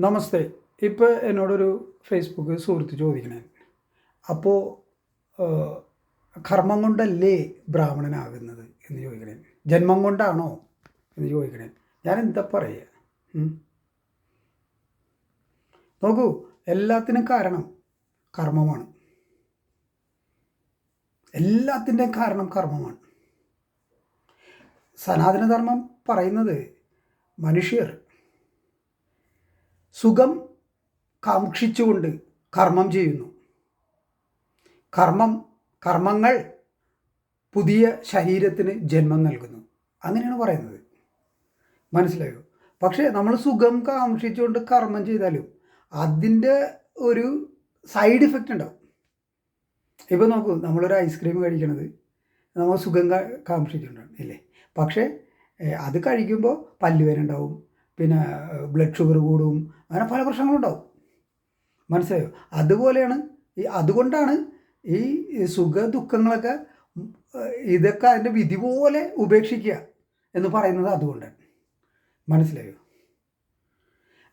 നമസ്തേ. ഇപ്പോൾ എന്നോടൊരു ഫേസ്ബുക്ക് സുഹൃത്ത് ചോദിക്കണേ. അപ്പോൾ കർമ്മം കൊണ്ടല്ലേ ബ്രാഹ്മണനാകുന്നത് എന്ന് ചോദിക്കണേ. ജന്മം കൊണ്ടാണോ എന്ന് ചോദിക്കണേ. ഞാൻ എന്താ പറയുക? നോക്കൂ എല്ലാത്തിനും കാരണം കർമ്മമാണ്. എല്ലാത്തിന്റെയും കാരണം കർമ്മമാണ്. സനാതനധർമ്മം പറയുന്നത് മനുഷ്യർ സുഖം കാക്ഷിച്ചുകൊണ്ട് കർമ്മം ചെയ്യുന്നു. കർമ്മം കർമ്മങ്ങൾ പുതിയ ശരീരത്തിന് ജന്മം നൽകുന്നു. അങ്ങനെയാണ് പറയുന്നത്. മനസ്സിലായോ? പക്ഷേ നമ്മൾ സുഖം കാക്ഷിച്ചുകൊണ്ട് കർമ്മം ചെയ്താലും അതിന്റെ ഒരു സൈഡ് ഇഫക്റ്റ് ഉണ്ടാവും. ഇപ്പോൾ നോക്കൂ നമ്മളൊരു ഐസ്ക്രീം കഴിക്കണത് നമ്മൾ സുഖം കാക്ഷിച്ചുകൊണ്ടാണ് ഇല്ലേ? പക്ഷേ അത് കഴിക്കുമ്പോൾ പല്ലുവേന ഉണ്ടാവും പിന്നെ ബ്ലഡ് ഷുഗർ കൂടും അങ്ങനെ പല പ്രശ്നങ്ങളുണ്ടാവും. മനസ്സിലായോ? അതുപോലെയാണ് ഈ അതുകൊണ്ടാണ് ഈ സുഖ ദുഃഖങ്ങളൊക്കെ ഇതൊക്കെ അതിന്റെ വിധി പോലെ ഉപേക്ഷിക്കുക എന്ന് പറയുന്നത് അതുകൊണ്ടാണ്. മനസ്സിലായോ?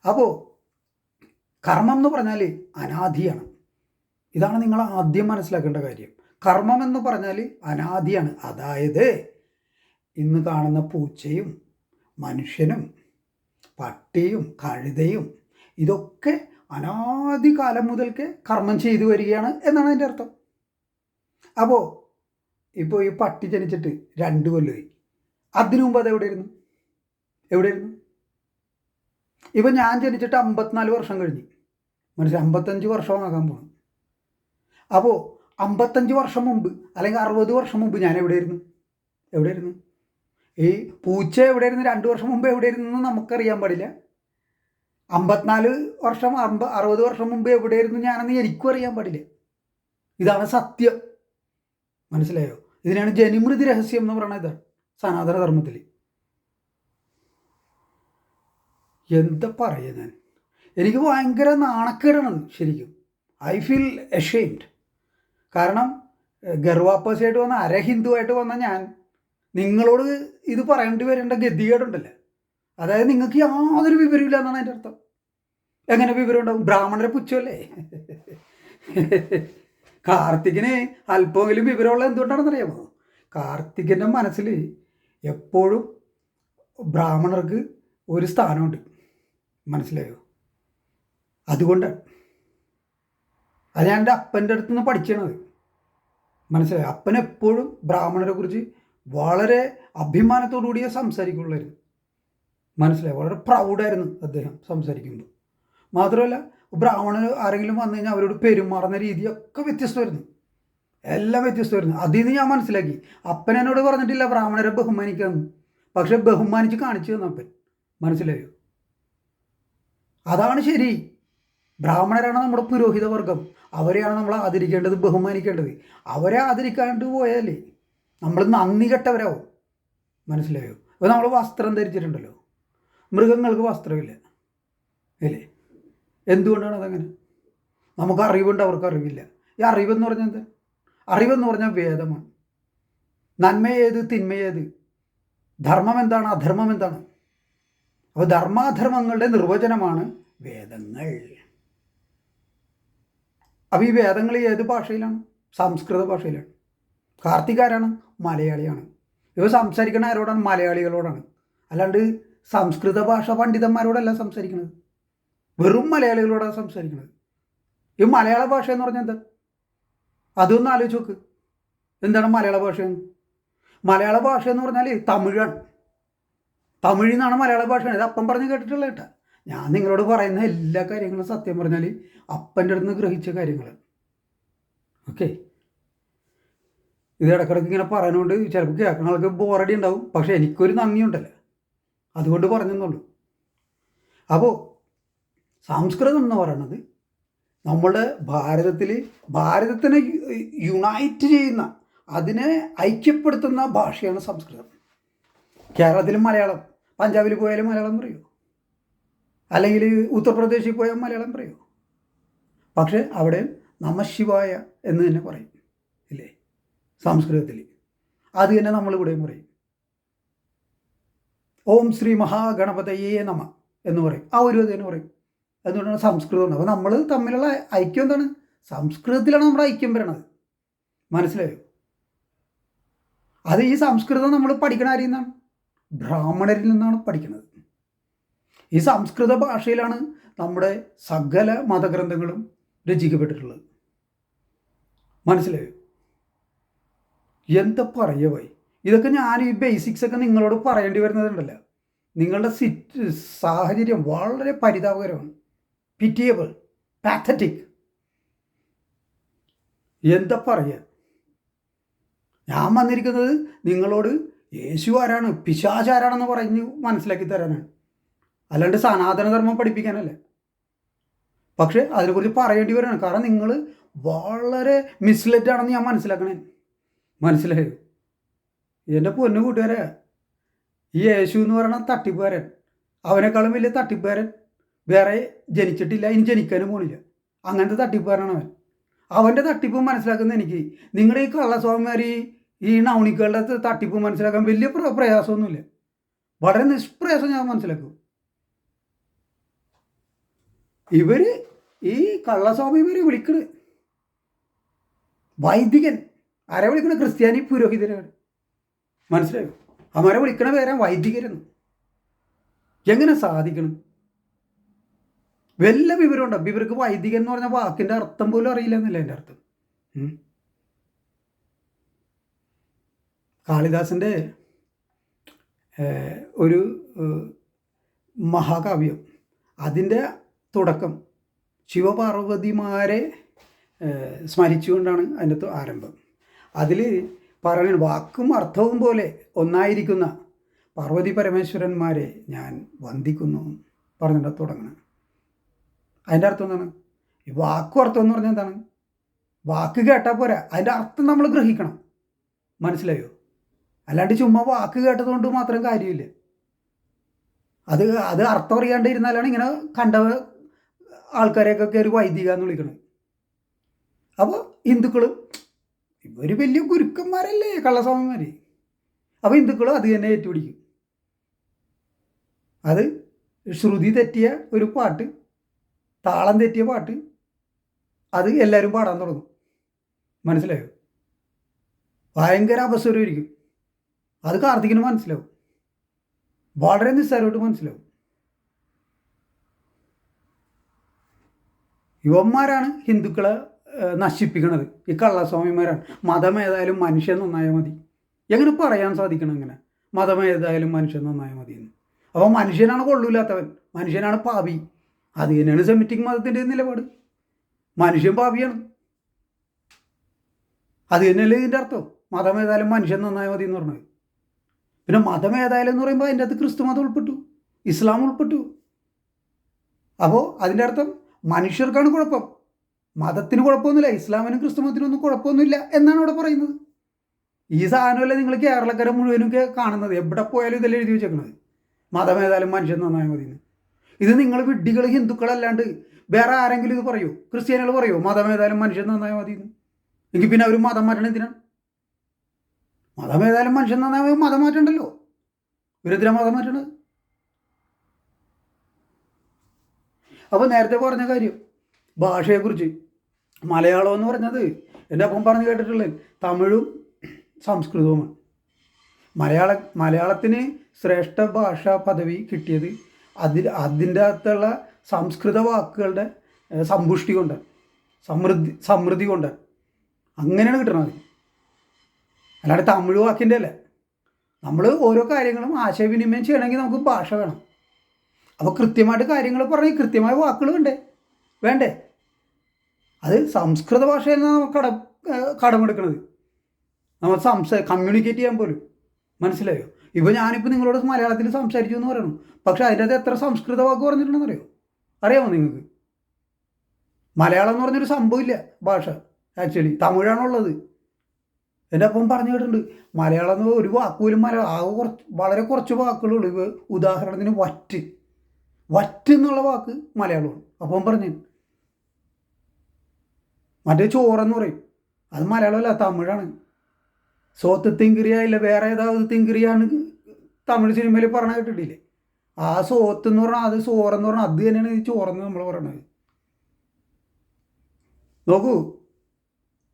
അപ്പോൾ കർമ്മം എന്ന് പറഞ്ഞാൽ അനാദിയാണ്. ഇതാണ് നിങ്ങൾ ആദ്യം മനസ്സിലാക്കേണ്ട കാര്യം. കർമ്മം എന്ന് പറഞ്ഞാൽ അനാദിയാണ്. അതായത് ഇന്ന് കാണുന്ന പൂച്ചയും മനുഷ്യനും പട്ടിയും കഴുതയും ഇതൊക്കെ അനാദി കാലം മുതൽക്ക് കർമ്മം ചെയ്തു വരികയാണ് എന്നാണ് അതിന്റെ അർത്ഥം. അപ്പോൾ ഇപ്പോൾ ഈ പട്ടി ജനിച്ചിട്ട് രണ്ട് കൊല്ലമായി അതിനു മുമ്പ് അത് എവിടെയായിരുന്നു എവിടെയായിരുന്നു ഇപ്പം ഞാൻ ജനിച്ചിട്ട് അമ്പത്തിനാല് വർഷം കഴിഞ്ഞ്. മനുഷ്യൻ അമ്പത്തഞ്ച് വർഷമാകാൻ പോകണം അപ്പോൾ അമ്പത്തഞ്ച് വർഷം മുമ്പ് അല്ലെങ്കിൽ അറുപത് വർഷം മുമ്പ് ഞാൻ എവിടെയായിരുന്നു എവിടെയായിരുന്നു ഈ പൂച്ച എവിടെയായിരുന്നു? രണ്ട് വർഷം മുമ്പ് എവിടെയായിരുന്നു നമുക്കറിയാൻ പാടില്ല. അമ്പത്തിനാല് വർഷം അമ്പ അറുപത് വർഷം മുമ്പ് എവിടെയായിരുന്നു ഞാനെന്ന് എനിക്കും അറിയാൻ പാടില്ല. ഇതാണ് സത്യം. മനസ്സിലായോ? ഇതിനാണ് ജനിമൃതി രഹസ്യം എന്ന് പറയുന്നത് ഇതാണ് സനാതന ധർമ്മത്തിൽ എന്താ പറയുക ഞാൻ? എനിക്ക് ഭയങ്കര നാണക്കേടാണ് ശരിക്കും. ഐ ഫീൽ എഷെയിംഡ് കാരണം ഗർവാപ്പസിയായിട്ട് വന്ന അരഹിന്ദുവായിട്ട് വന്ന ഞാൻ നിങ്ങളോട് ഇത് പറയേണ്ടി വരേണ്ട ഗതികേടുണ്ടല്ലേ? അതായത് നിങ്ങൾക്ക് യാതൊരു വിവരമില്ല എന്നാണ് അതിന്റെ അർത്ഥം. എങ്ങനെ വിവരം ഉണ്ടാവും? ബ്രാഹ്മണരെ പുച്ഛമല്ലേ കാർത്തികിന് അല്പമെങ്കിലും വിവരമുള്ള എന്തുകൊണ്ടാണെന്നറിയാമോ? കാർത്തികന്റെ മനസ്സിൽ എപ്പോഴും ബ്രാഹ്മണർക്ക് ഒരു സ്ഥാനമുണ്ട്. മനസ്സിലായോ? അതുകൊണ്ടാണ് അത് ഞാൻ എന്റെ അപ്പന്റെ അടുത്ത് നിന്ന് പഠിച്ചത് മനസ്സിലായോ? അപ്പൻ എപ്പോഴും ബ്രാഹ്മണരെ കുറിച്ച് വളരെ അഭിമാനത്തോടു കൂടിയേ സംസാരിക്കുള്ളായിരുന്നു മനസ്സിലായി. വളരെ പ്രൗഡായിരുന്നു അദ്ദേഹം സംസാരിക്കുമ്പോൾ. മാത്രമല്ല ബ്രാഹ്മണർ ആരെങ്കിലും വന്നു കഴിഞ്ഞാൽ അവരോട് പെരുമാറുന്ന രീതിയൊക്കെ വ്യത്യസ്തമായിരുന്നു. എല്ലാം വ്യത്യസ്തമായിരുന്നു. അതിൽ നിന്ന് ഞാൻ മനസ്സിലാക്കി. അപ്പൻ എന്നോട് പറഞ്ഞിട്ടില്ല ബ്രാഹ്മണരെ ബഹുമാനിക്കാമെന്ന് പക്ഷെ ബഹുമാനിച്ച് കാണിച്ചു തന്നു അപ്പൻ. മനസ്സിലായോ? അതാണ് ശരി. ബ്രാഹ്മണരാണ് നമ്മുടെ പുരോഹിത വർഗം അവരെയാണ് നമ്മൾ ആദരിക്കേണ്ടത് ബഹുമാനിക്കേണ്ടത്. അവരെ ആദരിക്കാണ്ട് പോയാലേ നമ്മൾ നന്ദി കെട്ടവരാവും. മനസ്സിലായോ? അപ്പോൾ നമ്മൾ വസ്ത്രം ധരിച്ചിട്ടുണ്ടല്ലോ. മൃഗങ്ങൾക്ക് വസ്ത്രമില്ല. ഇല്ലേ എന്തുകൊണ്ടാണ് അതങ്ങനെ? നമുക്ക് അറിവുണ്ട് അവർക്ക് അറിവില്ല. ഈ അറിവെന്ന് പറഞ്ഞാൽ എന്താ? അറിവെന്ന് പറഞ്ഞാൽ വേദമാണ്. നന്മ ഏത് തിന്മ ഏത്? ധർമ്മം എന്താണ് അധർമ്മം എന്താണ്? അപ്പോൾ ധർമാധർമ്മങ്ങളുടെ നിർവചനമാണ് വേദങ്ങൾ. അപ്പോൾ ഈ വേദങ്ങൾ ഏത് ഭാഷയിലാണ്? സംസ്കൃത ഭാഷയിലാണ്. കാർത്തികാരാണ് മലയാളിയാണ്. ഇവ സംസാരിക്കണ ആരോടാണ്? മലയാളികളോടാണ്. അല്ലാണ്ട് സംസ്കൃത ഭാഷ പണ്ഡിതന്മാരോടല്ല സംസാരിക്കുന്നത് വെറും മലയാളികളോടാണ് സംസാരിക്കുന്നത് ഈ മലയാള ഭാഷ എന്ന് പറഞ്ഞാൽ എന്താ? അതൊന്ന് ആലോചിച്ച് നോക്ക്. എന്താണ് മലയാള ഭാഷ? മലയാള ഭാഷ എന്ന് പറഞ്ഞാൽ തമിഴാണ്. തമിഴിൽ നിന്നാണ് മലയാള ഭാഷ. ഇത് അപ്പം പറഞ്ഞ് കേട്ടിട്ടുള്ള കേട്ടാ. ഞാൻ നിങ്ങളോട് പറയുന്ന എല്ലാ കാര്യങ്ങളും സത്യം പറഞ്ഞാൽ അപ്പന്റെ അടുത്ത് നിന്ന് ഗ്രഹിച്ച കാര്യങ്ങൾ ഓക്കെ? ഇത് ഇടക്കിടക്ക് ഇങ്ങനെ പറയുന്നതുകൊണ്ട് ചിലപ്പോൾ കേൾക്കുന്ന ആൾക്ക് ബോറടി ഉണ്ടാവും പക്ഷേ എനിക്കൊരു നന്ദിയുണ്ടല്ലോ. അതുകൊണ്ട് പറഞ്ഞെന്നുള്ളൂ. അപ്പോൾ സംസ്കൃതം എന്ന് പറയുന്നത് നമ്മുടെ ഭാരതത്തിൽ ഭാരതത്തിനെ യുണൈറ്റ് ചെയ്യുന്ന അതിനെ ഐക്യപ്പെടുത്തുന്ന ഭാഷയാണ് സംസ്കൃതം. കേരളത്തിൽ മലയാളം പഞ്ചാബിൽ പോയാലും മലയാളം പറയൂ? അല്ലെങ്കിൽ ഉത്തർപ്രദേശിൽ പോയാൽ മലയാളം പറയൂ? പക്ഷേ അവിടെ നമശിവായ എന്ന് തന്നെ പറയും. ഇല്ലേ? സംസ്കൃതത്തിൽ അത് തന്നെ നമ്മൾ ഇവിടെയും പറയും. ഓം ശ്രീ മഹാഗണപതയേ നമ എന്ന് പറയും. ആ ഒരു തന്നെ പറയും. എന്തുകൊണ്ടാണ് സംസ്കൃതം അപ്പോൾ നമ്മൾ തമ്മിലുള്ള ഐക്യം എന്താണ്? സംസ്കൃതത്തിലാണ് നമ്മുടെ ഐക്യം വരണത്. മനസ്സിലായോ? അത് ഈ സംസ്കൃതം നമ്മൾ പഠിക്കണ ആരിൽ നിന്നാണ്? ബ്രാഹ്മണരിൽ നിന്നാണ് പഠിക്കുന്നത് ഈ സംസ്കൃത ഭാഷയിലാണ് നമ്മുടെ സകല മതഗ്രന്ഥങ്ങളും രചിക്കപ്പെട്ടിട്ടുള്ളത്. മനസ്സിലായോ? എന്താ പറയുക പോയി ഇതൊക്കെ ഞാൻ ഈ ബേസിക്സ് ഒക്കെ നിങ്ങളോട് പറയേണ്ടി വരുന്നതുണ്ടല്ലോ നിങ്ങളുടെ സിറ്റ് സാഹചര്യം വളരെ പരിതാപകരമാണ്. പിറ്റിയബിൾ പാത്തറ്റിക് എന്താ പറയുക? ഞാൻ വന്നിരിക്കുന്നത് നിങ്ങളോട് യേശു ആരാണ് പിശാച് ആരാണെന്ന് പറഞ്ഞ് മനസ്സിലാക്കി തരാനാണ്. അല്ലാണ്ട് സനാതനധർമ്മം പഠിപ്പിക്കാനല്ല. പക്ഷേ അതിനെക്കുറിച്ച് പറയേണ്ടി വരികയാണ് കാരണം നിങ്ങൾ വളരെ മിസ്ലെഡ് ആണെന്ന് ഞാൻ മനസ്സിലാക്കണേ. മനസ്സിലായോ? എന്റെ പൊന്നു കൂട്ടുകാരെ ഈ യേശു എന്ന് പറയുന്ന തട്ടിപ്പുകാരൻ അവനേക്കാളും വലിയ തട്ടിപ്പുകാരൻ വേറെ ജനിച്ചിട്ടില്ല ഇനി ജനിക്കാനും പോണില്ല. അങ്ങനത്തെ തട്ടിപ്പുകാരനാണ് അവൻ. അവന്റെ തട്ടിപ്പ് മനസ്സിലാക്കുന്ന എനിക്ക് നിങ്ങളുടെ ഈ കള്ളസ്വാമിമാർ ഈ നൗണിക്കളുടെ തട്ടിപ്പ് മനസ്സിലാക്കാൻ വലിയ പ്ര പ്രയാസമൊന്നുമില്ല. വളരെ നിഷ്പ്രയാസം ഞാൻ മനസ്സിലാക്കും. ഇവർ ഈ കള്ളസ്വാമിമാരെ വിളിക്കണ്. വൈദികൻ. ആരെ വിളിക്കണ? ക്രിസ്ത്യാനി പുരോഹിതരാണ് മനസ്സിലായോ? അവരെ വിളിക്കണ പേരാ വൈദികരെന്ന്. എങ്ങനെ സാധിക്കണം? വല്ല വിവരമുണ്ടോ? ഇവർക്ക് വൈദികൻ എന്ന് പറഞ്ഞ വാക്കിന്റെ അർത്ഥം പോലും അറിയില്ല എന്നല്ല എന്റെ അർത്ഥം കാളിദാസന്റെ ഒരു മഹാകാവ്യം. അതിന്റെ തുടക്കം ശിവപാർവതിമാരെ സ്മരിച്ചുകൊണ്ടാണ് അതിന്റെ ആരംഭം. അതിൽ പറഞ്ഞ വാക്കും അർത്ഥവും പോലെ ഒന്നായിരിക്കുന്ന പാർവതി പരമേശ്വരന്മാരെ ഞാൻ വന്ദിക്കുന്നു പറഞ്ഞിട്ട് തുടങ്ങണം. അതിന്റെ അർത്ഥം എന്താണ്? ഈ വാക്കും അർത്ഥം എന്ന് പറഞ്ഞാൽ എന്താണ്? വാക്ക് കേട്ടാൽ പോരാ. അതിന്റെ അർത്ഥം നമ്മൾ ഗ്രഹിക്കണം. മനസ്സിലായോ? അല്ലാണ്ട് ചുമ്മാ വാക്ക് കേട്ടതുകൊണ്ട് മാത്രം കാര്യമില്ല. അത് അത് അർത്ഥം അറിയാണ്ട് ഇരുന്നാലാണ് ഇങ്ങനെ കണ്ട ആൾക്കാരെയൊക്കെ കയറി വൈദിക എന്ന് അപ്പോൾ ഹിന്ദുക്കളും ഇവർ വലിയ ഗുരുക്കന്മാരല്ലേ കള്ളസ്വാമിമാർ അപ്പോൾ ഹിന്ദുക്കളും അത് തന്നെ ഏറ്റുപിടിക്കും. അത് ശ്രുതി തെറ്റിയ ഒരു പാട്ട് താളം തെറ്റിയ പാട്ട് അത് എല്ലാവരും പാടാൻ തുടങ്ങും. മനസ്സിലായോ? ഭയങ്കര അപസ്വരമായിരിക്കും. അത് കാർത്തികിന് മനസ്സിലാവും. വളരെ നിസ്സാരമായിട്ട് മനസ്സിലാവും. യുവന്മാരാണ് ഹിന്ദുക്കളെ നശിപ്പിക്കണത്. ഈ കള്ളസ്വാമിമാരാണ്. മതം ഏതായാലും മനുഷ്യൻ നന്നായാൽ മതി. എങ്ങനെ പറയാൻ സാധിക്കണം അങ്ങനെ മതം ഏതായാലും മനുഷ്യൻ നന്നായാൽ മതി എന്ന് അപ്പോൾ മനുഷ്യനാണ് കൊള്ളൂലാത്തവൻ. മനുഷ്യനാണ് പാപി. അത് തന്നെയാണ് സെമിറ്റിക് മതത്തിന്റെ നിലപാട്. മനുഷ്യൻ പാപിയാണ്. അത് തന്നെയല്ലേ ഇതിന്റെ അർത്ഥം? മതം ഏതായാലും മനുഷ്യൻ നന്നായാൽ മതി എന്ന് പറഞ്ഞത്. പിന്നെ മതം ഏതായാലും എന്ന് പറയുമ്പോൾ അതിന്റെ അകത്ത് ക്രിസ്തു മതം ഉൾപ്പെട്ടു. ഇസ്ലാം ഉൾപ്പെട്ടു. അപ്പോൾ അതിന്റെ അർത്ഥം മനുഷ്യർക്കാണ് കുഴപ്പം. മതത്തിന് കുഴപ്പമൊന്നുമില്ല ഇസ്ലാമിനും ക്രിസ്തു മതത്തിനും ഒന്നും കുഴപ്പമൊന്നുമില്ല എന്നാണ് അവിടെ പറയുന്നത്. ഈ സാധനമല്ലേ നിങ്ങൾ കേരളക്കാരെ മുഴുവനും കാണുന്നത്? എവിടെ പോയാലും ഇതെല്ലാം എഴുതി വെച്ചേക്കുന്നത് മതമേതായാലും മനുഷ്യൻ നന്നായാൽ മതി ഇത് നിങ്ങൾ വിഡ്ഢികൾ ഹിന്ദുക്കളല്ലാണ്ട് വേറെ ആരെങ്കിലും ഇത് പറയൂ? ക്രിസ്ത്യാനികൾ പറയൂ? മതമേതായാലും മനുഷ്യൻ നന്നായാൽ മതി. എങ്കിൽ പിന്നെ അവർ മതം മാറ്റണം എന്തിനാണ്? മതമേതായാലും മനുഷ്യൻ നന്നായ മതം. മാറ്റണ്ടല്ലോ. ഇവരെന്തിനാ മതം മാറ്റണത്? അപ്പോൾ നേരത്തെ പറഞ്ഞ കാര്യം ഭാഷയെക്കുറിച്ച്. മലയാളം എന്ന് പറഞ്ഞത് എന്റെ അപ്പം പറഞ്ഞു കേട്ടിട്ടുള്ളത് തമിഴും സംസ്കൃതവുമാണ്. മലയാള മലയാളത്തിന് ശ്രേഷ്ഠ ഭാഷാ പദവി കിട്ടിയത് അതിൽ അതിന്റെ അകത്തുള്ള സംസ്കൃത വാക്കുകളുടെ സമ്പുഷ്ടി കൊണ്ട് സമൃദ്ധി സമൃദ്ധി കൊണ്ട് അങ്ങനെയാണ് കിട്ടണത്. അല്ലാണ്ട് തമിഴ് വാക്കിന്റെ അല്ലേ. നമ്മൾ ഓരോ കാര്യങ്ങളും ആശയവിനിമയം ചെയ്യണമെങ്കിൽ നമുക്ക് ഭാഷ വേണം. അപ്പോൾ കൃത്യമായിട്ട് കാര്യങ്ങൾ പറഞ്ഞ് കൃത്യമായ വാക്കുകൾ വേണ്ടേ? വേണ്ടേ? അത് സംസ്കൃത ഭാഷയിൽ നിന്നാണ് നമുക്ക് കട കടമെടുക്കുന്നത് നമ്മൾ സംസ കമ്മ്യൂണിക്കേറ്റ് ചെയ്യാൻ പോലും. മനസ്സിലായോ? ഇപ്പോൾ ഞാനിപ്പോൾ നിങ്ങളോട് മലയാളത്തിൽ സംസാരിച്ചു എന്ന് പറയണം പക്ഷേ അതിന്റെ അകത്ത് എത്ര സംസ്കൃത വാക്ക് പറഞ്ഞിട്ടുണ്ടെന്ന് അറിയോ അറിയാമോ നിങ്ങൾക്ക്? മലയാളം എന്ന് പറഞ്ഞൊരു സംഭവമില്ല ഭാഷ ആക്ച്വലി തമിഴാണുള്ളത്. എന്റെ അപ്പം പറഞ്ഞു കേട്ടിട്ടുണ്ട് മലയാളം എന്ന് ഒരു വാക്ക് പോലും മലയാളം ആകെ കുറച്ച് വളരെ കുറച്ച് വാക്കുകളുള്ളൂ. ഉദാഹരണത്തിന് വറ്റ്. വറ്റ് എന്നുള്ള വാക്ക് മലയാളമാണ്. അപ്പം പറഞ്ഞു മറ്റേ ചോറെന്ന് പറയും. അത് മലയാളമല്ല തമിഴാണ്. സോത്ത് തിങ്കിറിയ ഇല്ല വേറെ ഏതാവത് തിങ്കിറിയാണ് തമിഴ് സിനിമയിൽ പറഞ്ഞ കേട്ടിട്ടില്ലേ? ആ സോത്ത് എന്ന് പറഞ്ഞാൽ അത് സോറെന്ന് പറഞ്ഞാൽ അത് തന്നെയാണ് ഈ ചോറെന്ന് നമ്മൾ പറയണത്. നോക്കൂ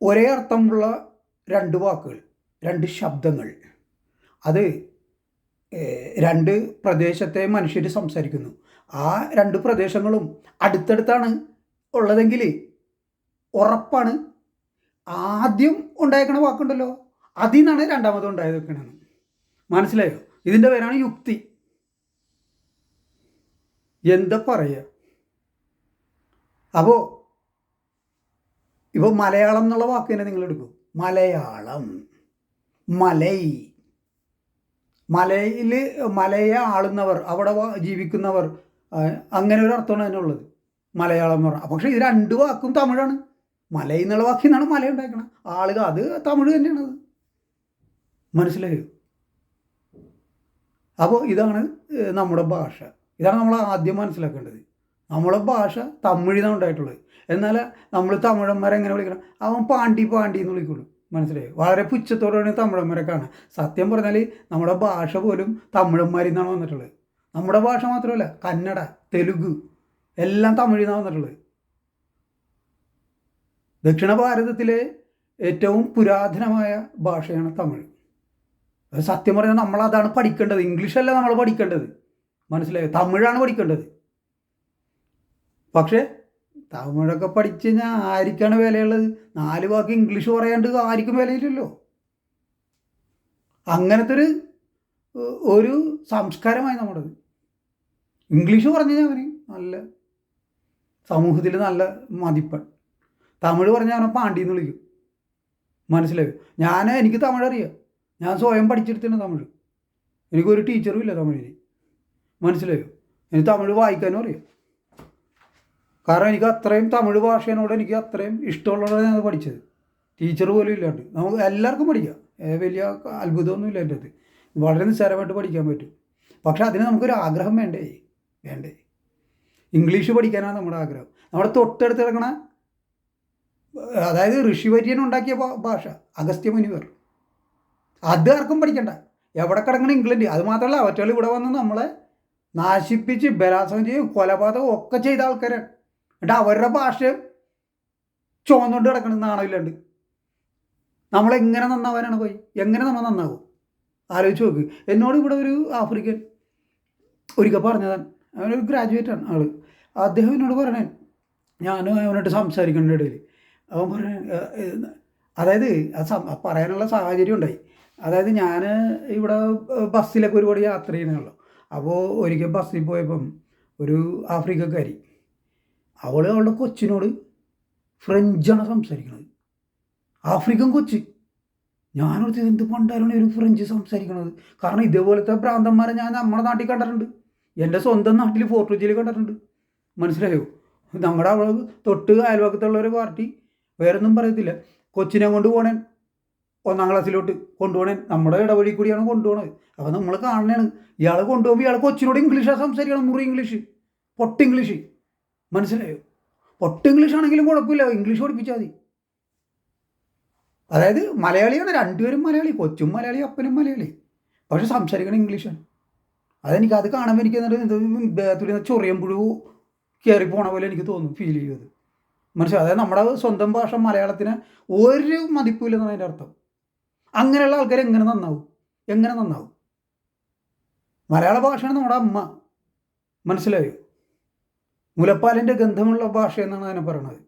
ഒരേ അർത്ഥമുള്ള രണ്ട് വാക്കുകൾ രണ്ട് ശബ്ദങ്ങൾ. അത് രണ്ട് പ്രദേശത്തെ മനുഷ്യർ സംസാരിക്കുന്നു. ആ രണ്ട് പ്രദേശങ്ങളും അടുത്തടുത്താണ് ഉള്ളതെങ്കിൽ ഉറപ്പാണ്. ആദ്യം ഉണ്ടായേക്കണ വാക്കുണ്ടല്ലോ. അതിൽ നിന്നാണ് രണ്ടാമത് ഉണ്ടായത് വെക്കണമെന്ന് മനസ്സിലായോ? ഇതിന്റെ പേരാണ് യുക്തി. എന്താ പറയുക? അപ്പോൾ ഇപ്പോൾ മലയാളം എന്നുള്ള വാക്ക് തന്നെ നിങ്ങൾ എടുക്കും. മലയാളം. മലൈ. മലയിൽ മലയെ ആളുന്നവർ അവിടെ ജീവിക്കുന്നവർ അങ്ങനെ ഒരു അർത്ഥമാണ് അതിനുള്ളത്. മലയാളം എന്ന് പറഞ്ഞാൽ പക്ഷേ ഇത് രണ്ട് വാക്കും തമിഴാണ്. മല എന്നുള്ള വാക്കിൽ നിന്നാണ് മല ഉണ്ടാക്കണം. ആളുകൾ അത് തമിഴ് തന്നെയാണ് മനസ്സിലായോ? അപ്പോൾ ഇതാണ് നമ്മുടെ ഭാഷ. ഇതാണ് നമ്മൾ ആദ്യം മനസ്സിലാക്കേണ്ടത്. നമ്മളെ ഭാഷ തമിഴിതാണ് ഉണ്ടായിട്ടുള്ളത്. എന്നാൽ നമ്മൾ തമിഴന്മാരെ എങ്ങനെ വിളിക്കണം? അവൻ പാണ്ടി പാണ്ടി എന്ന് വിളിക്കുള്ളൂ. മനസ്സിലായോ? വളരെ പുച്ഛത്തോടെയാണ് തമിഴന്മാരെ കാണുക. സത്യം പറഞ്ഞാൽ നമ്മുടെ ഭാഷ പോലും തമിഴന്മാരിൽ നിന്നാണ് വന്നിട്ടുള്ളത്. നമ്മുടെ ഭാഷ മാത്രമല്ല കന്നഡ തെലുഗു എല്ലാം തമിഴിൽ നിന്നാണ് വന്നിട്ടുള്ളത്. ദക്ഷിണ ഭാരതത്തിലെ ഏറ്റവും പുരാതനമായ ഭാഷയാണ് തമിഴ്. അത് സത്യം പറഞ്ഞാൽ നമ്മൾ അതാണ് പഠിക്കേണ്ടത്. ഇംഗ്ലീഷല്ല നമ്മൾ പഠിക്കേണ്ടത്. മനസ്സിലായോ? തമിഴാണ് പഠിക്കേണ്ടത്. പക്ഷേ തമിഴൊക്കെ പഠിച്ചു കഴിഞ്ഞാൽ ആർക്കാണ് വിലയുള്ളത്? നാല് വാക്ക് ഇംഗ്ലീഷ് പറയാണ്ട് ആർക്കും വിലയില്ലല്ലോ. അങ്ങനത്തെ ഒരു ഒരു സംസ്കാരമായി നമ്മുടേത് ഇംഗ്ലീഷ് പറഞ്ഞു കഴിഞ്ഞാൽ അവന് നല്ല സമൂഹത്തിൽ നല്ല മതിപ്പൻ തമിഴ് പറഞ്ഞാൽ അവനെ പാണ്ടിന്ന് വിളിക്കും. മനസ്സിലായോ? ഞാൻ എനിക്ക് തമിഴ് അറിയാം. ഞാൻ സ്വയം പഠിച്ചെടുത്താണ് തമിഴ്. എനിക്കൊരു ടീച്ചറും ഇല്ല തമിഴിന് മനസ്സിലായോ? എനിക്ക് തമിഴ് വായിക്കാനും അറിയാം. കാരണം എനിക്ക് അത്രയും തമിഴ് ഭാഷേനോട് എനിക്ക് അത്രയും ഇഷ്ടമുള്ളതാണ് ഞാൻ പഠിച്ചത്. ടീച്ചർ പോലും ഇല്ലാണ്ട്. നമുക്ക് എല്ലാവർക്കും പഠിക്കാം. വലിയ വലിയ അത്ഭുതമൊന്നുമില്ല എന്റെ അത് വളരെ നിസ്സാരമായിട്ട് പഠിക്കാൻ പറ്റും. പക്ഷെ അതിന് നമുക്കൊരു ആഗ്രഹം വേണ്ടേ? വേണ്ടേ? ഇംഗ്ലീഷ് പഠിക്കാനാണ് നമ്മുടെ ആഗ്രഹം. നമ്മുടെ തൊട്ടടുത്ത് കിടക്കണ അതായത് ഋഷിവര്യൻ ഉണ്ടാക്കിയ ഭാഷ അഗസ്ത്യ മുനിവർ. അത് ആർക്കും പഠിക്കണ്ട. എവിടെ കിടക്കണ? ഇംഗ്ലണ്ട്. അത് മാത്രമല്ല അവറ്റകൾ ഇവിടെ വന്ന് നമ്മളെ നാശിപ്പിച്ച് ബലാത്സംഗം ചെയ്യും കൊലപാതകം ഒക്കെ ചെയ്ത ആൾക്കാരാണ്. എന്നിട്ട് അവരുടെ ഭാഷ ചുവന്നുകൊണ്ട് കിടക്കണം നാണമില്ലാണ്ട് നമ്മളെങ്ങനെ നന്നാവാനാണ് പോയി? എങ്ങനെ നമ്മൾ നന്നാവും? ആലോചിച്ച് നോക്ക്. എന്നോട് ഇവിടെ ഒരു ആഫ്രിക്കൻ ഒരിക്കൽ പറഞ്ഞതാണ്. അവനൊരു ഗ്രാജുവേറ്റാണ് ആൾ അദ്ദേഹം എന്നോട് പറയണേ ഞാനും അവനോട്ട് സംസാരിക്കേണ്ട ഇടയിൽ അവൻ പറഞ്ഞു അതായത് ആ പറയാനുള്ള സാഹചര്യം ഉണ്ടായി. അതായത് ഞാൻ ഇവിടെ ബസ്സിലൊക്കെ ഒരുപാട് യാത്ര ചെയ്യുന്നുള്ളൂ. അപ്പോൾ ഒരിക്കൽ ബസ്സിൽ പോയപ്പം ഒരു ആഫ്രിക്കക്കാരി അവൾ അവളുടെ കൊച്ചിനോട് ഫ്രഞ്ചാണ് സംസാരിക്കുന്നത് ആഫ്രിക്കൻ കൊച്ച്. ഞാനൊരു എന്ത് പണ്ടായിരുന്നു ഒരു ഫ്രഞ്ച് സംസാരിക്കുന്നത് കാരണം ഇതേപോലത്തെ ഭ്രാന്തന്മാരെ ഞാൻ നമ്മുടെ നാട്ടിൽ കണ്ടിട്ടുണ്ട്. എന്റെ സ്വന്തം നാട്ടിൽ ഫോർട്ട് കൊച്ചിയിൽ കണ്ടിട്ടുണ്ട്. മനസ്സിലായോ? നമ്മുടെ അവിടെ തൊട്ട് അയൽവക്കത്തുള്ള ഒരു പാർട്ടി വേറൊന്നും പറയത്തില്ല. കൊച്ചിനെ കൊണ്ടുപോകണേ ഒന്നാം ക്ലാസ്സിലോട്ട് കൊണ്ടുപോകണേ നമ്മുടെ ഇടവഴി കൂടിയാണ് കൊണ്ടുപോകണത് അപ്പോൾ നമ്മൾ കാണണേണ്. ഇയാളെ കൊണ്ടുപോകുമ്പോൾ ഇയാൾ കൊച്ചിനോട് ഇംഗ്ലീഷാണ് സംസാരിക്കണം മുറി ഇംഗ്ലീഷ് പൊട്ട് ഇംഗ്ലീഷ് മനസ്സിലായോ? പൊട്ട് ഇംഗ്ലീഷ് ആണെങ്കിലും കുഴപ്പമില്ല. ഇംഗ്ലീഷ് പഠിപ്പിച്ചാൽ മതി. അതായത് മലയാളിയാണ്. രണ്ടുപേരും മലയാളി. കൊച്ചും മലയാളി അപ്പനും മലയാളി. പക്ഷെ സംസാരിക്കണം ഇംഗ്ലീഷാണ് അതെനിക്ക് അത് കാണുമ്പോൾ എനിക്ക് എന്നിട്ട് ദേഹത്തിൽ ചൊറിയം പുഴു കയറി പോണ പോലെ എനിക്ക് തോന്നും ഫീൽ ചെയ്യത് മനസ്സിലായി? അതായത് നമ്മുടെ സ്വന്തം ഭാഷ മലയാളത്തിന് ഒരു മതിപ്പില്ലെന്നാണ് അതിന്റെ അർത്ഥം. അങ്ങനെയുള്ള ആൾക്കാർ എങ്ങനെ നന്നാവും? എങ്ങനെ നന്നാവും? മലയാള ഭാഷയാണ് നമ്മുടെ അമ്മ. മനസ്സിലായോ? മുലപ്പാലിന്റെ ഗന്ധമുള്ള ഭാഷ എന്നാണ് അതിനെ പറയണത്.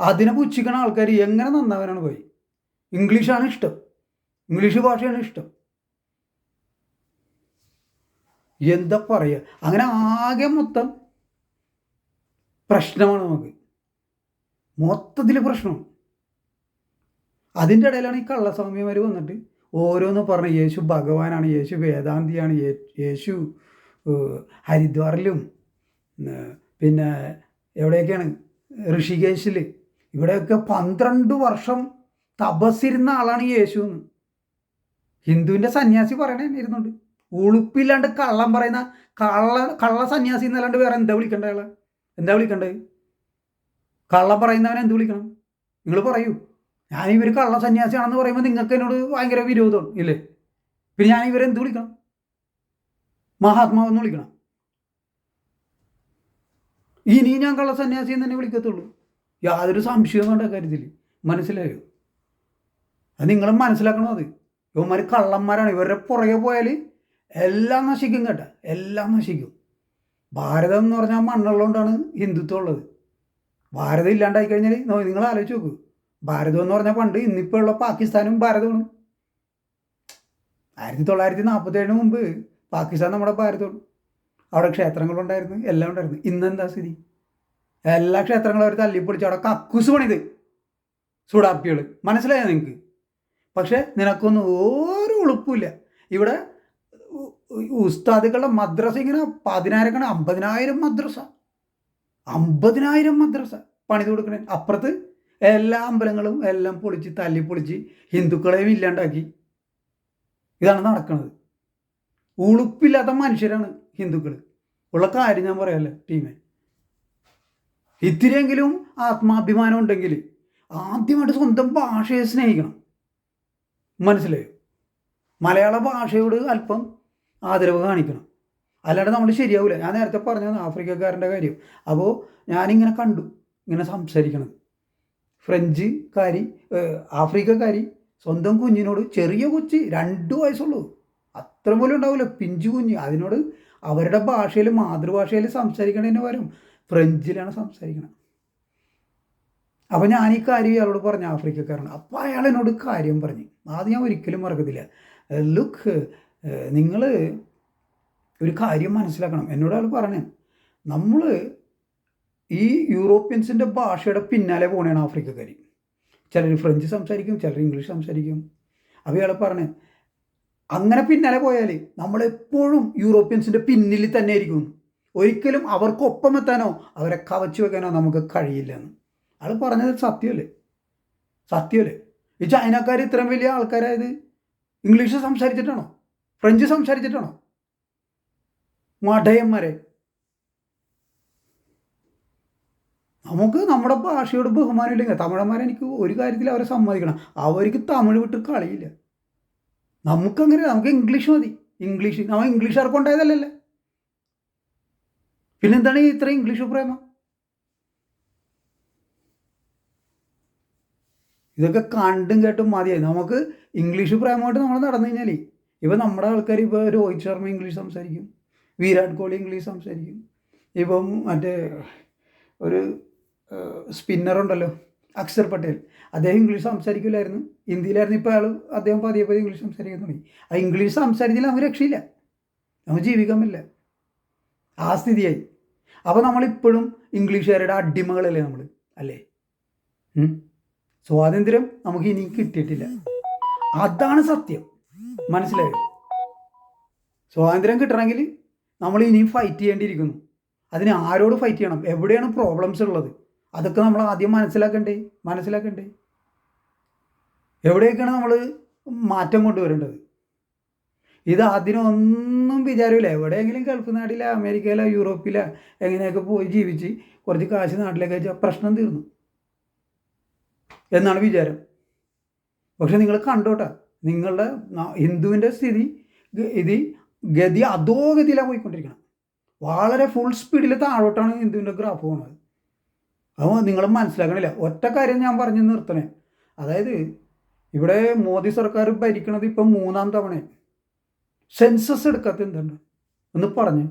അതിനെ പുച്ഛിക്കണ ആൾക്കാർ എങ്ങനെ നന്നാവാനാണ് പോയി? ഇംഗ്ലീഷാണ് ഇഷ്ടം. ഇംഗ്ലീഷ് ഭാഷയാണ് ഇഷ്ടം. എന്താ പറയുക അങ്ങനെ ആകെ മൊത്തം പ്രശ്നമാണ് നമുക്ക്. മൊത്തത്തിൽ പ്രശ്നം. അതിന്റെ ഇടയിലാണ് ഈ കള്ളസ്വാമിമാർ വന്നിട്ട് ഓരോന്ന് പറഞ്ഞ് യേശു ഭഗവാനാണ് യേശു വേദാന്തിയാണ് യേശു ഹരിദ്വാറിലും പിന്നെ എവിടെയൊക്കെയാണ്? ഋഷികേശിൽ ഇവിടെയൊക്കെ പന്ത്രണ്ട് വർഷം തപസ്സിരുന്ന ആളാണ് യേശു എന്ന്. ഹിന്ദുവിന്റെ സന്യാസി പറയണേ ഇരുന്നുണ്ട് ഉളുപ്പില്ലാണ്ട് കള്ളം പറയുന്ന കള്ള കള്ള സന്യാസി എന്നല്ലാണ്ട് വേറെ എന്താ വിളിക്കേണ്ട അയാളെ? എന്താ വിളിക്കണ്ടത് കള്ളം പറയുന്നവനെ എന്ത് വിളിക്കണം? നിങ്ങൾ പറയൂ. ഞാൻ ഇവർ കള്ള സന്യാസിയാണെന്ന് പറയുമ്പോൾ നിങ്ങൾക്ക് എന്നോട് ഭയങ്കര വിരോധമാണ് ഇല്ലേ? പിന്നെ ഞാൻ ഇവരെ എന്ത് വിളിക്കണം? മഹാത്മാവെന്ന് വിളിക്കണം. ഇനി ഞാൻ കള്ള സന്യാസി എന്ന് തന്നെ വിളിക്കത്തുള്ളൂ. യാതൊരു സംശയവും വേണ്ട കാര്യത്തിൽ മനസ്സിലായോ? അത് നിങ്ങൾ മനസ്സിലാക്കണം അത്? ഇവന്മാർ കള്ളന്മാരാണ്. ഇവരുടെ പുറകെ പോയാൽ എല്ലാം നശിക്കും കേട്ടോ. എല്ലാം നശിക്കും. ഭാരതം എന്ന് പറഞ്ഞാൽ മണ്ണുള്ളതുകൊണ്ടാണ് ഹിന്ദുത്വം ഉള്ളത്. ഭാരതം ഇല്ലാണ്ടായി കഴിഞ്ഞാൽ നോ നിങ്ങൾ ആലോചിച്ച് നോക്ക്. ഭാരതം എന്ന് പറഞ്ഞാൽ പണ്ട് ഇന്നിപ്പോൾ ഉള്ള പാകിസ്ഥാനും ഭാരതമാണ്. ആയിരത്തി തൊള്ളായിരത്തി നാൽപ്പത്തി ഏഴിന് മുമ്പ് പാകിസ്ഥാൻ നമ്മുടെ ഭാരതമാണ്. അവിടെ ക്ഷേത്രങ്ങളുണ്ടായിരുന്നു എല്ലാം ഉണ്ടായിരുന്നു. ഇന്നെന്താ സ്ഥിതി? എല്ലാ ക്ഷേത്രങ്ങളും അവർ തല്ലിപ്പൊളിച്ച് അവിടെ കക്കൂസ് പണിത്. സുഡാപ്പികൾ മനസ്സിലായോ നിങ്ങൾക്ക് പക്ഷേ നിനക്കൊന്നും ഒരു ഉളുപ്പില്ല. ഇവിടെ ഉസ്താദുകളുടെ മദ്രസ ഇങ്ങനെ പതിനായിരക്കണ അമ്പതിനായിരം മദ്രസ. അമ്പതിനായിരം മദ്രസ പണിത് കൊടുക്കണേ. അപ്പുറത്ത് എല്ലാ അമ്പലങ്ങളും എല്ലാം പൊളിച്ച് തല്ലി പൊളിച്ച് ഹിന്ദുക്കളെയും ഇല്ലാണ്ടാക്കി. ഇതാണ് നടക്കുന്നത് ഉളുപ്പില്ലാത്ത മനുഷ്യരാണ് ഹിന്ദുക്കൾ ഉള്ള കാര്യം ഞാൻ പറയാമല്ലേ ടീമെ? ഇത്തിരിയെങ്കിലും ആത്മാഭിമാനം ഉണ്ടെങ്കിൽ ആദ്യമായിട്ട് സ്വന്തം ഭാഷയെ സ്നേഹിക്കണം. മനസ്സിലായോ? മലയാള ഭാഷയോട് അല്പം ആദരവ് കാണിക്കണം. അല്ലാണ്ട് നമ്മൾ ശരിയാവില്ല ഞാൻ നേരത്തെ പറഞ്ഞതാണ് ആഫ്രിക്കക്കാരന്റെ കാര്യം. അപ്പോൾ ഞാനിങ്ങനെ കണ്ടു. ഇങ്ങനെ സംസാരിക്കണത്. ഫ്രഞ്ച്കാരി ആഫ്രിക്കക്കാരി സ്വന്തം കുഞ്ഞിനോട് ചെറിയ കൊച്ച് രണ്ട് വയസ്സുള്ളൂ. അത്ര പോലും ഉണ്ടാവില്ല പിഞ്ചു കുഞ്ഞ്. അതിനോട് അവരുടെ ഭാഷയിൽ മാതൃഭാഷയിൽ സംസാരിക്കണതിന് പകരം ഫ്രഞ്ചിലാണ് സംസാരിക്കുന്നത് അപ്പോൾ ഞാൻ ഈ കാര്യം ഇയാളോട് പറഞ്ഞു ആഫ്രിക്കക്കാരനാണ് അപ്പോൾ അയാൾ എന്നോട് കാര്യം പറഞ്ഞു. അത് ഞാൻ ഒരിക്കലും മറക്കത്തില്ല. ലുക്ക് നിങ്ങൾ ഒരു കാര്യം മനസ്സിലാക്കണം. എന്നോട് ആൾ പറഞ്ഞു. നമ്മൾ ഈ യൂറോപ്യൻസിന്റെ ഭാഷയുടെ പിന്നാലെ പോകണേണ് ആഫ്രിക്കക്കാർ ചിലർ ഫ്രഞ്ച് സംസാരിക്കും ചിലർ ഇംഗ്ലീഷ് സംസാരിക്കും. അപ്പോൾ ഇയാൾ പറഞ്ഞു അങ്ങനെ പിന്നാലെ പോയാൽ നമ്മളെപ്പോഴും യൂറോപ്യൻസിന്റെ പിന്നിൽ തന്നെ ആയിരിക്കും. ഒരിക്കലും അവർക്കൊപ്പം എത്താനോ അവരെ കവച്ചു വെക്കാനോ നമുക്ക് കഴിയില്ലെന്ന്. അയാൾ പറഞ്ഞത് സത്യമല്ലേ? സത്യമല്ലേ? ഈ ചൈനക്കാർ ഇത്രയും വലിയ ആൾക്കാരായത് ഇംഗ്ലീഷ് സംസാരിച്ചിട്ടാണോ? ഫ്രഞ്ച് സംസാരിച്ചിട്ടാണോ? മടയന്മാരെ. നമുക്ക് നമ്മുടെ ഭാഷയോട് ബഹുമാനമില്ലെങ്കിൽ തമിഴന്മാരെ എനിക്ക് ഒരു കാര്യത്തിൽ അവരെ സമ്മതിക്കണം. അവർക്ക് തമിഴ് വിട്ട് കളിയില്ല. നമുക്കങ്ങനെ നമുക്ക് ഇംഗ്ലീഷ് മതി. ഇംഗ്ലീഷ് നമ്മൾ ഇംഗ്ലീഷുകാർക്ക് ഉണ്ടായതല്ലല്ലേ പിന്നെന്താണ് ഈ ഇത്ര ഇംഗ്ലീഷ് പ്രേമം? ഇതൊക്കെ കണ്ടും കേട്ടും മതിയായി. നമുക്ക് ഇംഗ്ലീഷ് പ്രേമമായിട്ട് നമ്മൾ നടന്നു കഴിഞ്ഞാൽ ഇപ്പം നമ്മുടെ ആൾക്കാർ ഇപ്പോൾ രോഹിത് ശർമ്മ ഇംഗ്ലീഷ് സംസാരിക്കും. വിരാട് കോഹ്ലി ഇംഗ്ലീഷ് സംസാരിക്കും. ഇപ്പം മറ്റേ ഒരു സ്പിന്നറുണ്ടല്ലോ അക്ഷർ പട്ടേൽ. അദ്ദേഹം ഇംഗ്ലീഷ് സംസാരിക്കില്ലായിരുന്നു. ഹിന്ദിയിലായിരുന്നു ഇപ്പോൾ അയാൾ അദ്ദേഹം പതിയെ പതിയെ ഇംഗ്ലീഷ് സംസാരിക്കാൻ തുടങ്ങി. ആ ഇംഗ്ലീഷ് സംസാരിച്ചില്ല നമുക്ക് രക്ഷയില്ല. നമുക്ക് ജീവിക്കാൻ ആ സ്ഥിതിയായി. അപ്പോൾ നമ്മളിപ്പോഴും ഇംഗ്ലീഷുകാരുടെ അടിമകളല്ലേ നമ്മൾ അല്ലേ? സ്വാതന്ത്ര്യം നമുക്ക് ഇനി കിട്ടിയിട്ടില്ല. അതാണ് സത്യം. മനസ്സിലായോ? സ്വാതന്ത്ര്യം കിട്ടണമെങ്കിൽ നമ്മൾ ഇനിയും ഫൈറ്റ് ചെയ്യേണ്ടിയിരിക്കുന്നു. അതിന് ആരോട് ഫൈറ്റ് ചെയ്യണം? എവിടെയാണ് പ്രോബ്ലംസ് ഉള്ളത്? അതൊക്കെ നമ്മൾ ആദ്യം മനസ്സിലാക്കണ്ടേ? മനസ്സിലാക്കണ്ടേ? എവിടെയൊക്കെയാണ് നമ്മൾ മാറ്റം കൊണ്ടുവരേണ്ടത്? ഇത് അതിനൊന്നും വിചാരമില്ല. എവിടെയെങ്കിലും ഗൾഫ് നാട്ടിലോ അമേരിക്കയിലോ യൂറോപ്പിലോ എങ്ങനെയൊക്കെ പോയി ജീവിച്ച് കുറച്ച് കാശ് നാട്ടിലേക്ക് വെച്ചാൽ പ്രശ്നം തീർന്നു. എന്നാണ് വിചാരം. പക്ഷെ നിങ്ങൾ കണ്ടോട്ടെ. നിങ്ങളുടെ ഹിന്ദുവിന്റെ സ്ഥിതി ഇത് ഗതി അധോഗതിയിലാണ് പോയിക്കൊണ്ടിരിക്കണം. വളരെ ഫുൾ സ്പീഡിൽ താഴോട്ടാണ് ഹിന്ദുവിന്റെ ഗ്രാഫ് പോകുന്നത് അപ്പോൾ നിങ്ങൾ മനസ്സിലാക്കണില്ല. ഒറ്റ കാര്യം ഞാൻ പറഞ്ഞു നിർത്തണേ. അതായത് ഇവിടെ മോദി സർക്കാർ ഭരിക്കണത് ഇപ്പം മൂന്നാം തവണ സെൻസസ് എടുക്കാത്ത എന്തുണ്ട്? ഒന്ന് പറഞ്ഞു.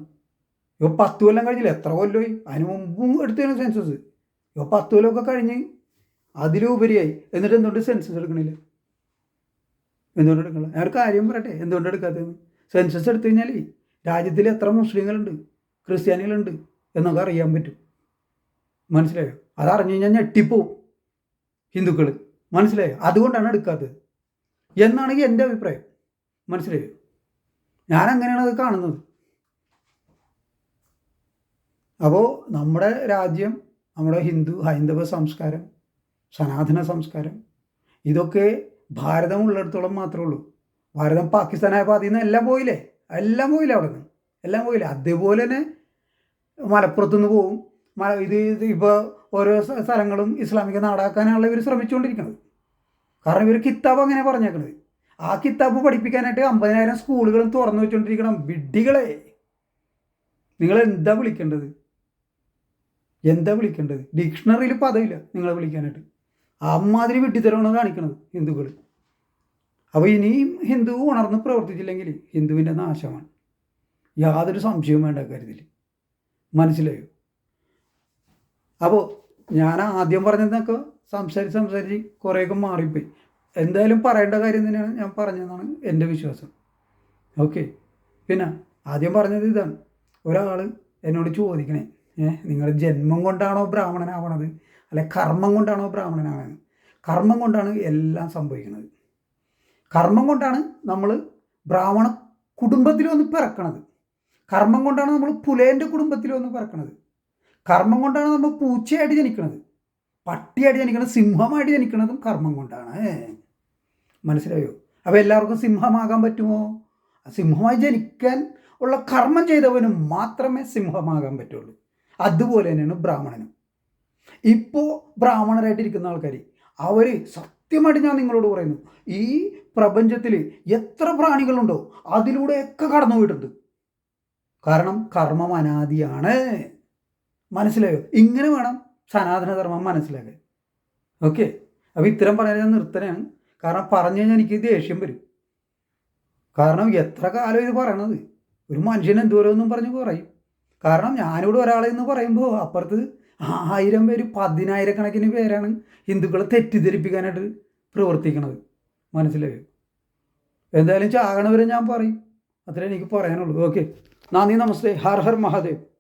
ഇപ്പോൾ പത്ത് കൊല്ലം കഴിഞ്ഞില്ല? എത്ര കൊല്ലമായി അതിന് മുമ്പും എടുത്തതാണ് സെൻസസ് ഇപ്പോൾ പത്ത് കൊല്ലമൊക്കെ കഴിഞ്ഞ് അതിലുപരിയായി. എന്നിട്ട് എന്തുകൊണ്ട് സെൻസസ് എടുക്കണില്ല? എന്തുകൊണ്ട് എടുക്കണില്ല? ഞാൻ ഒരു കാര്യം പറയട്ടെ. എന്തുകൊണ്ട് എടുക്കാത്തതെന്ന് സെൻസസ് എടുത്തു കഴിഞ്ഞാൽ രാജ്യത്തിൽ എത്ര മുസ്ലിങ്ങളുണ്ട് ക്രിസ്ത്യാനികളുണ്ട് എന്നൊക്കെ അറിയാൻ പറ്റും. മനസ്സിലായോ? അതറിഞ്ഞു കഴിഞ്ഞാൽ ഞെട്ടിപ്പോവും ഹിന്ദുക്കൾ മനസ്സിലായോ? അതുകൊണ്ടാണ് എടുക്കാത്തത്. എന്നാണ് എന്റെ അഭിപ്രായം. മനസ്സിലായോ? ഞാൻ അങ്ങനെയാണ് അത് കാണുന്നത്. അപ്പോൾ നമ്മുടെ രാജ്യം നമ്മുടെ ഹിന്ദു ഹൈന്ദവ സംസ്കാരം സനാതന സംസ്കാരം ഇതൊക്കെ ഭാരതമുള്ളിടത്തോളം മാത്രമേ ഉള്ളൂ. ഭാരതം പാകിസ്ഥാനായപ്പോൾ അതിൽ നിന്ന് എല്ലാം പോയില്ലേ? എല്ലാം പോയില്ലേ അവിടെ നിന്ന് എല്ലാം പോയില്ലേ? അതേപോലെ തന്നെ മലപ്പുറത്തു നിന്ന് പോവും. മല ഇത് ഇപ്പോൾ ഓരോ സ്ഥലങ്ങളും ഇസ്ലാമിക നാടാക്കാനാണല്ലോ ഇവർ ശ്രമിച്ചുകൊണ്ടിരിക്കുന്നത്. കാരണം ഇവർ കിതാബ് അങ്ങനെ പറഞ്ഞേക്കണത്. ആ കിതാബ് പഠിപ്പിക്കാനായിട്ട് അമ്പതിനായിരം സ്കൂളുകളും തുറന്നു വെച്ചുകൊണ്ടിരിക്കണം വിഡ്ഢികളെ നിങ്ങൾ എന്താ വിളിക്കേണ്ടത്? എന്താ വിളിക്കേണ്ടത്? ഡിക്ഷണറിയിൽ പദമില്ല നിങ്ങളെ വിളിക്കാനായിട്ട്. അമ്മാതിരി വിട്ടിത്തരമാണ് കാണിക്കുന്നത് ഹിന്ദുക്കൾ അപ്പോൾ ഇനിയും ഹിന്ദു ഉണർന്ന് പ്രവർത്തിച്ചില്ലെങ്കിൽ ഹിന്ദുവിന്റെ നാശമാണ്. യാതൊരു സംശയവും വേണ്ട കാര്യത്തിൽ. മനസ്സിലായോ? അപ്പോൾ ഞാൻ ആദ്യം പറഞ്ഞതൊക്കെ സംസാരിച്ച് സംസാരിച്ച് കുറേയൊക്കെ മാറിപ്പോയി. എന്തായാലും പറയേണ്ട കാര്യം തന്നെയാണ് ഞാൻ പറഞ്ഞതെന്നാണ് എന്റെ വിശ്വാസം. ഓക്കെ. പിന്നെ ആദ്യം പറഞ്ഞത് ഇതാണ്. ഒരാൾ എന്നോട് ചോദിക്കണേ ഏഹ് നിങ്ങൾ ജന്മം കൊണ്ടാണോ ബ്രാഹ്മണനാവണത്? അല്ലെ കർമ്മം കൊണ്ടാണോ ബ്രാഹ്മണനാവണത്? കർമ്മം കൊണ്ടാണ് എല്ലാം സംഭവിക്കുന്നത് കർമ്മം കൊണ്ടാണ് നമ്മൾ ബ്രാഹ്മണ കുടുംബത്തിൽ വന്ന് പിറക്കണത്. കർമ്മം കൊണ്ടാണ് നമ്മൾ പുലേന്റെ കുടുംബത്തിൽ വന്ന് പിറക്കണത്. കർമ്മം കൊണ്ടാണ് നമ്മൾ പൂച്ചയായിട്ട് ജനിക്കണത്. പട്ടിയായിട്ട് ജനിക്കണത് സിംഹമായിട്ട് ജനിക്കണതും കർമ്മം കൊണ്ടാണ്. മനസ്സിലായോ? അപ്പോൾ എല്ലാവർക്കും സിംഹമാകാൻ പറ്റുമോ? സിംഹമായി ജനിക്കാൻ ഉള്ള കർമ്മം ചെയ്തവനും മാത്രമേ സിംഹമാകാൻ പറ്റുള്ളൂ. അതുപോലെ തന്നെയാണ് ബ്രാഹ്മണനും. ഇപ്പോൾ ബ്രാഹ്മണരായിട്ടിരിക്കുന്ന ആൾക്കാർ അവർ സത്യമായിട്ട് ഞാൻ നിങ്ങളോട് പറയുന്നു. ഈ പ്രപഞ്ചത്തിൽ എത്ര പ്രാണികളുണ്ടോ അതിലൂടെയൊക്കെ കടന്നു പോയിട്ടുണ്ട്. കാരണം കർമ്മം അനാദിയാണ്. മനസ്സിലായോ? ഇങ്ങനെ വേണം സനാതനധർമ്മം മനസ്സിലാക്കാൻ. ഓക്കെ? അപ്പോൾ ഇത്തരം പറയാൻ ഞാൻ നിർത്തനാണ് കാരണം പറഞ്ഞു കഴിഞ്ഞാൽ എനിക്ക് ദേഷ്യം വരും. കാരണം എത്ര കാലം ഇത് പറയണത്? ഒരു മനുഷ്യൻ എന്തോരോന്നും പറഞ്ഞ് പറയും കാരണം ഞാനിവിടെ ഒരാളെന്ന് പറയുമ്പോൾ അപ്പുറത്ത് ആയിരം പേര് പതിനായിരക്കണക്കിന് പേരാണ് ഹിന്ദുക്കളെ തെറ്റിദ്ധരിപ്പിക്കാനായിട്ട് പ്രവർത്തിക്കുന്നത് മനസ്സിലായോ? എന്തായാലും ചാകണവരെ ഞാൻ പറയും. അത്രേ എനിക്ക് പറയാനുള്ളൂ. ഓക്കെ നന്ദി നമസ്തേ. ഹർ ഹർ മഹാദേവ്.